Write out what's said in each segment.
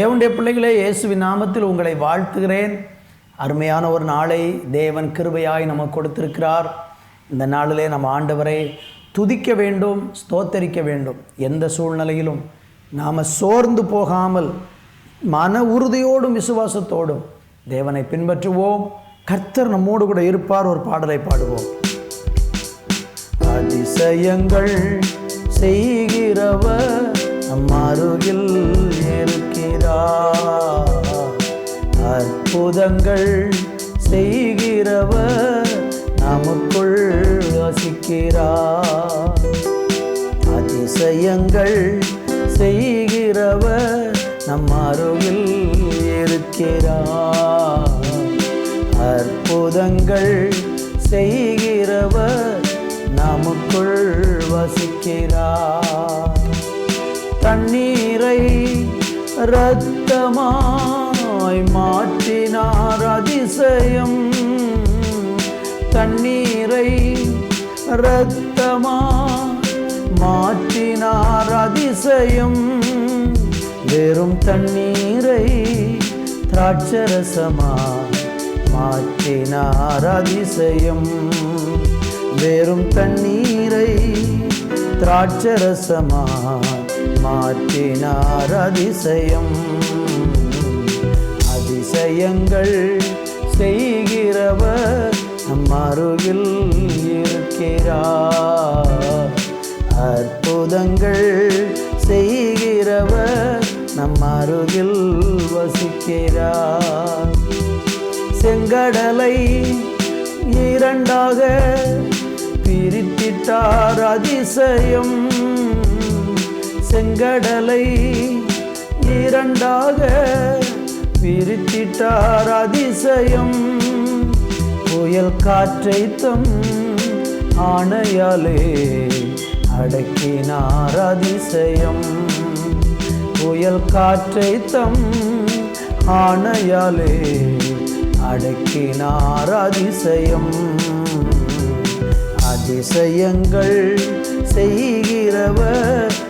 தேவனுடைய பிள்ளைகளே இயேசுவின் நாமத்தில் உங்களை வாழ்த்துகிறேன். அருமையான ஒரு நாளை தேவன் கிருபையாய் நமக்கு கொடுத்திருக்கிறார். இந்த நாளிலே நம்ம ஆண்டவரை துதிக்க வேண்டும் ஸ்தோத்தரிக்க வேண்டும். எந்த சூழ்நிலையிலும் நாம் சோர்ந்து போகாமல் மன உறுதியோடும் விசுவாசத்தோடும் தேவனை பின்பற்றுவோம். கர்த்தர் நம்மோடு கூட இருப்பார் ஒரு பாடலை பாடுவோம். அதிசயங்கள் செய்கிறவர் நம் அருகில் இருக்கிறார் அற்புதங்கள் செய்கிறவர் நமக்குள் வசிக்கிறார். அதிசயங்கள் செய்கிறவர் நம் அருகில் இருக்கிறார். அற்புதங்கள் செய்கிறவர் நமக்குள் வசிக்கிறார். தண்ணீரை ரத்தமாய் மாற்றினார் அதிசயம். தண்ணீரை ரத்தமா மாற்றினார் அதிசயம். வெறும் தண்ணீரை திராட்சரசமா மாற்றினார் அதிசயம். வெறும் தண்ணீரை திராட்சரசமா மாற்றினார் அதிசயம். அதிசயங்கள் செய்கிறவர் நம் அருகில் இருக்கிறார். அற்புதங்கள் செய்கிறவர் நம் அருகில் வசிக்கிறார். செங்கடலை இரண்டாக பிரித்திட்டார் அதிசயம். செங்கடலை இரண்டாக பிரித்திட்டார் அதிசயம். புயல் காற்றை தம் ஆணையாலே அடக்கினார் அதிசயம். புயல் காற்றை தம் ஆணையாலே அடக்கினார் அதிசயம். அதிசயங்கள் செய்கிறவர்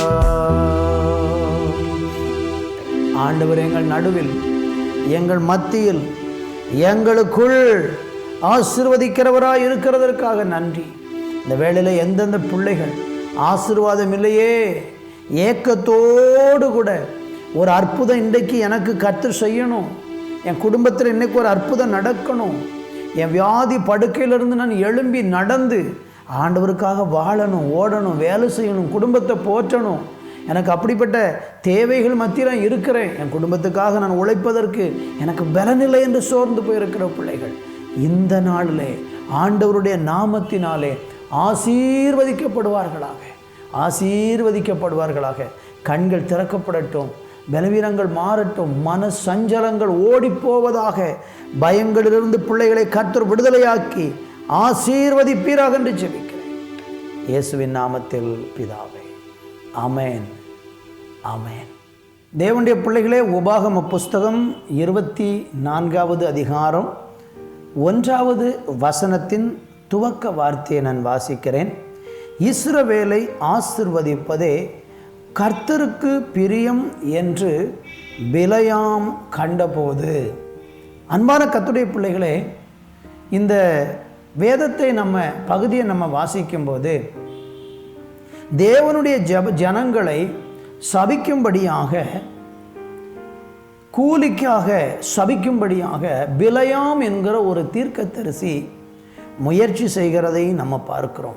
ஆண்டவர் எங்கள் நடுவில் எங்கள் மத்தியில் எங்களுக்குள் ஆசிர்வதிக்கிறவராக இருக்கிறதற்காக நன்றி. இந்த வேளையில் எந்தெந்த பிள்ளைகள் ஆசீர்வாதம் இல்லையே? ஏக்கத்தோடு கூட ஒரு அற்புதம் இன்றைக்கு எனக்கு கற்று செய்யணும். என் குடும்பத்தில் இன்னைக்கு ஒரு அற்புதம் நடக்கணும். என் வியாதி படுக்கையிலிருந்து நான் எழும்பி நடந்து ஆண்டவருக்காக வாழணும் ஓடணும் வேலை செய்யணும் குடும்பத்தை போற்றணும். எனக்கு அப்படிப்பட்ட தேவைகள் மத்தியில் இருக்கிறேன். என் குடும்பத்துக்காக நான் உழைப்பதற்கு எனக்கு பலனில்லை என்று சோர்ந்து போயிருக்கிற பிள்ளைகள் இந்த நாளிலே ஆண்டவருடைய நாமத்தினாலே ஆசீர்வதிக்கப்படுவார்களாக. ஆசீர்வதிக்கப்படுவார்களாக. கண்கள் திறக்கப்படட்டும் பலவீனங்கள் மாறட்டும் மன சஞ்சலங்கள் ஓடிப்போவதாக பயங்களிலிருந்து பிள்ளைகளை கத்தர் விடுதலையாக்கி ஆசீர்வதிப்பீராக என்று ஜெபிக்கிறேன். இயேசுவின் நாமத்தில் பிதாவே அமேன் ஆமேன். தேவனுடைய பிள்ளைகளே உபாகம புஸ்தகம் இருபத்தி நான்காவது அதிகாரம் ஒன்றாவது வசனத்தின் துவக்க வார்த்தையை நான் வாசிக்கிறேன். இஸ்ரவேலை ஆசிர்வதிப்பதே கர்த்தருக்கு பிரியம் என்று விலையாம் கண்டபோது. அன்பான கத்துடைய பிள்ளைகளே இந்த வேதத்தை நம்ம பகுதியை நம்ம வாசிக்கும்போது தேவனுடைய ஜப ஜனங்களை சபிக்கும்படியாக கூலிக்காக சபிக்கும்படியாக பிலையாம் என்கிற ஒரு தீர்க்கத்தரிசி முயற்சி செய்கிறதை நம்ம பார்க்கிறோம்.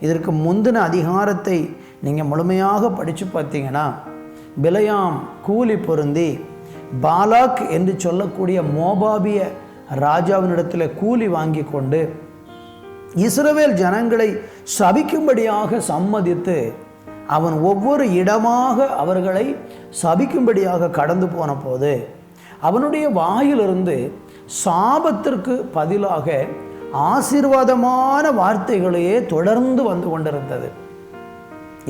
இதற்கு முந்தின அதிகாரத்தை நீங்கள் முழுமையாக படித்து பார்த்தீங்கன்னா பிலையாம் கூலி பொருந்தி பாலாக் என்று சொல்லக்கூடிய மோபாபிய ராஜாவினிடத்தில் கூலி வாங்கி கொண்டு இஸ்ரவேல் ஜனங்களை சபிக்கும்படியாக சம்மதித்து அவன் ஒவ்வொரு இடமாக அவர்களை சபிக்கும்படியாக கடந்து போன போது அவனுடைய வாயிலிருந்து சாபத்திற்கு பதிலாக ஆசீர்வாதமான வார்த்தைகளையே தொடர்ந்து வந்து கொண்டிருந்தது.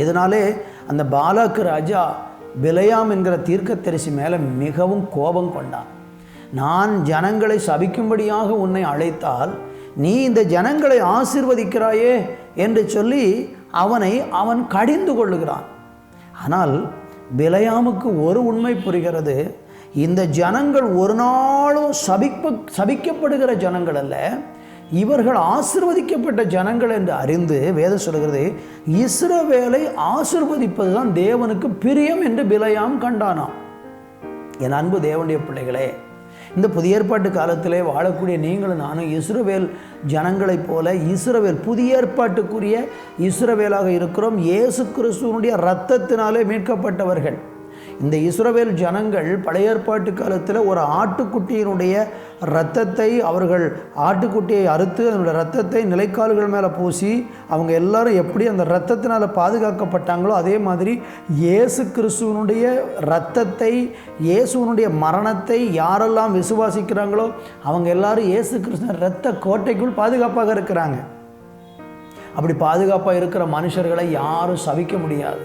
இதனாலே அந்த பாலாக்கு ராஜா விலையாம் என்கிற தீர்க்கத்தரிசி மேலே மிகவும் கோபம் கொண்டான். நான் ஜனங்களை சபிக்கும்படியாக உன்னை அழைத்தால் நீ இந்த ஜனங்களை ஆசிர்வதிக்கிறாயே என்று சொல்லி அவனை அவன் கடிந்து கொள்ளுகிறான். ஆனால் விலையாமுக்கு ஒரு உண்மை புரிகிறது. இந்த ஜனங்கள் ஒரு நாளும் சபிப்ப சபிக்கப்படுகிற ஜனங்கள் அல்ல. இவர்கள் ஆசிர்வதிக்கப்பட்ட ஜனங்கள் என்று அறிந்து வேதம் சொல்கிறது இஸ்ரவேலை ஆசிர்வதிப்பது தான் தேவனுக்கு பிரியம் என்று பிலையாம் கண்டானாம். என் அன்பு தேவனுடைய பிள்ளைகளே இந்த புதிய ஏற்பாட்டு காலத்திலே வாழக்கூடிய நீங்களும் நானும் இஸ்ரவேல் ஜனங்களைப் போல இஸ்ரவேல் புதிய ஏற்பாட்டுக்குரிய இஸ்ரவேலாக இருக்கிறோம். இயேசு கிறிஸ்துவனுடைய இரத்தத்தினாலே மீட்கப்பட்டவர்கள். இந்த இஸ்ரவேல் ஜனங்கள் பழைய ஏற்பாட்டு காலத்தில் ஒரு ஆட்டுக்குட்டியினுடைய இரத்தத்தை அவர்கள் ஆட்டுக்குட்டியை அறுத்து அதனுடைய ரத்தத்தை நிலைக்கால்கள் மேலே பூசி அவங்க எல்லாரும் எப்படி அந்த இரத்தத்தினால் பாதுகாக்கப்பட்டாங்களோ அதே மாதிரி இயேசு கிறிஸ்துவனுடைய இரத்தத்தை இயேசுவனுடைய மரணத்தை யாரெல்லாம் விசுவாசிக்கிறாங்களோ அவங்க எல்லாரும் இயேசு கிறிஸ்துவ இரத்த கோட்டைக்குள் பாதுகாப்பாக இருக்கிறாங்க. அப்படி பாதுகாப்பாக இருக்கிற மனுஷர்களை யாரும் சவிக்க முடியாது.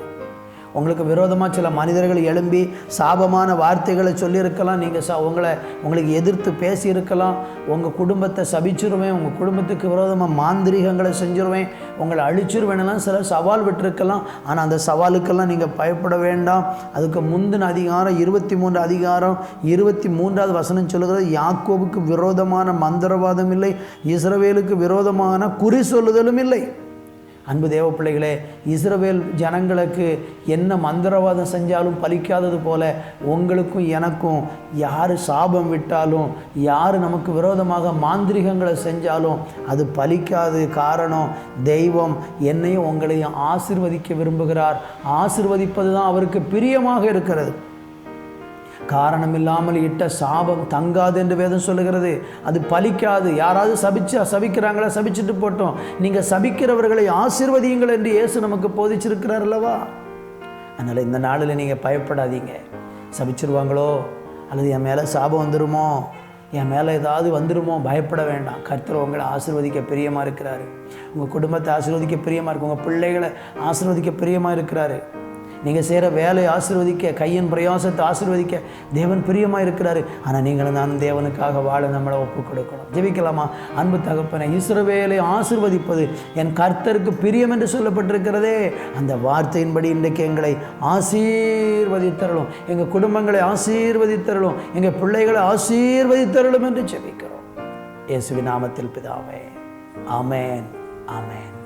உங்களுக்கு விரோதமாக சில மனிதர்கள் எழும்பி சாபமான வார்த்தைகளை சொல்லியிருக்கலாம். நீங்கள் ச உங்களை உங்களுக்கு எதிர்த்து பேசியிருக்கலாம். உங்கள் குடும்பத்தை சபிச்சிருவேன் உங்கள் குடும்பத்துக்கு விரோதமாக மாந்திரீகங்களை செஞ்சிருவேன் உங்களை அழிச்சிருவேன்லாம் சில சவால் விட்டுருக்கலாம். ஆனால் அந்த சவாலுக்கெல்லாம் நீங்கள் பயப்பட வேண்டாம். அதுக்கு முந்தின அதிகாரம் இருபத்தி மூன்று அதிகாரம் இருபத்தி மூன்றாவது வசனம் சொல்லுகிறது யாக்கோவுக்கு விரோதமான மந்திரவாதம் இல்லை இஸ்ரவேலுக்கு விரோதமான குறி சொல்லுதலும் இல்லை. அன்பு தேவ பிள்ளைகளே இஸ்ரவேல் ஜனங்களுக்கு என்ன மந்திரவாதம் செஞ்சாலும் பலிக்காதது போல உங்களுக்கும் எனக்கும் யார் சாபம் விட்டாலும் யார் நமக்கு விரோதமாக மாந்திரிகங்களை செஞ்சாலும் அது பலிக்காது. காரணம் தெய்வம் என்னையும் உங்களையும் ஆசிர்வதிக்க விரும்புகிறார். ஆசிர்வதிப்பது தான் அவருக்கு பிரியமாக இருக்கிறது. காரணமில்லாமல் இட்ட சாபம் தங்காது என்று வேதம் சொல்லுகிறது. அது பலிக்காது. யாராவது சபிச்சு சபிக்கிறாங்களா? சபிச்சுட்டு போட்டோம். நீங்கள் சபிக்கிறவர்களை ஆசிர்வதியுங்கள் என்று இயேசு நமக்கு போதிச்சிருக்கிறார் அல்லவா? அதனால் இந்த நாளில் நீங்கள் பயப்படாதீங்க. சபிச்சிருவாங்களோ? அல்லது என் மேலே சாபம் வந்துருமோ? என் மேலே ஏதாவது வந்துருமோ? பயப்பட வேண்டாம். கர்த்தர் உங்களை ஆசிர்வதிக்க பிரியமாக இருக்கிறாரு. உங்கள் குடும்பத்தை ஆசீர்வதிக்க பிரியமாக இருக்கு. உங்கள் பிள்ளைகளை ஆசீர்வதிக்க பிரியமாக இருக்கிறாரு. நீங்கள் செய்கிற வேலையை ஆசீர்வதிக்க கையின் பிரயாசத்தை ஆசீர்வதிக்க தேவன் பிரியமாக இருக்கிறாரு. ஆனால் நீங்களும் நான் தேவனுக்காக வாழ நம்மளை ஒப்புக் கொடுக்கணும். ஜெபிக்கலாமா? அன்பு தகப்பனை இஸ்ரவேலை ஆசீர்வதிப்பது என் கர்த்தருக்கு பிரியம் என்று சொல்லப்பட்டிருக்கிறதே. அந்த வார்த்தையின்படி இன்றைக்கு எங்களை ஆசீர்வதித்தரலும் எங்கள் குடும்பங்களை ஆசீர்வதித்தரலும் எங்கள் பிள்ளைகளை ஆசீர்வதித்தரலும் என்று ஜெபிக்கிறோம். இயேசுவின் நாமத்தில் பிதாவே. ஆமேன். ஆமேன்.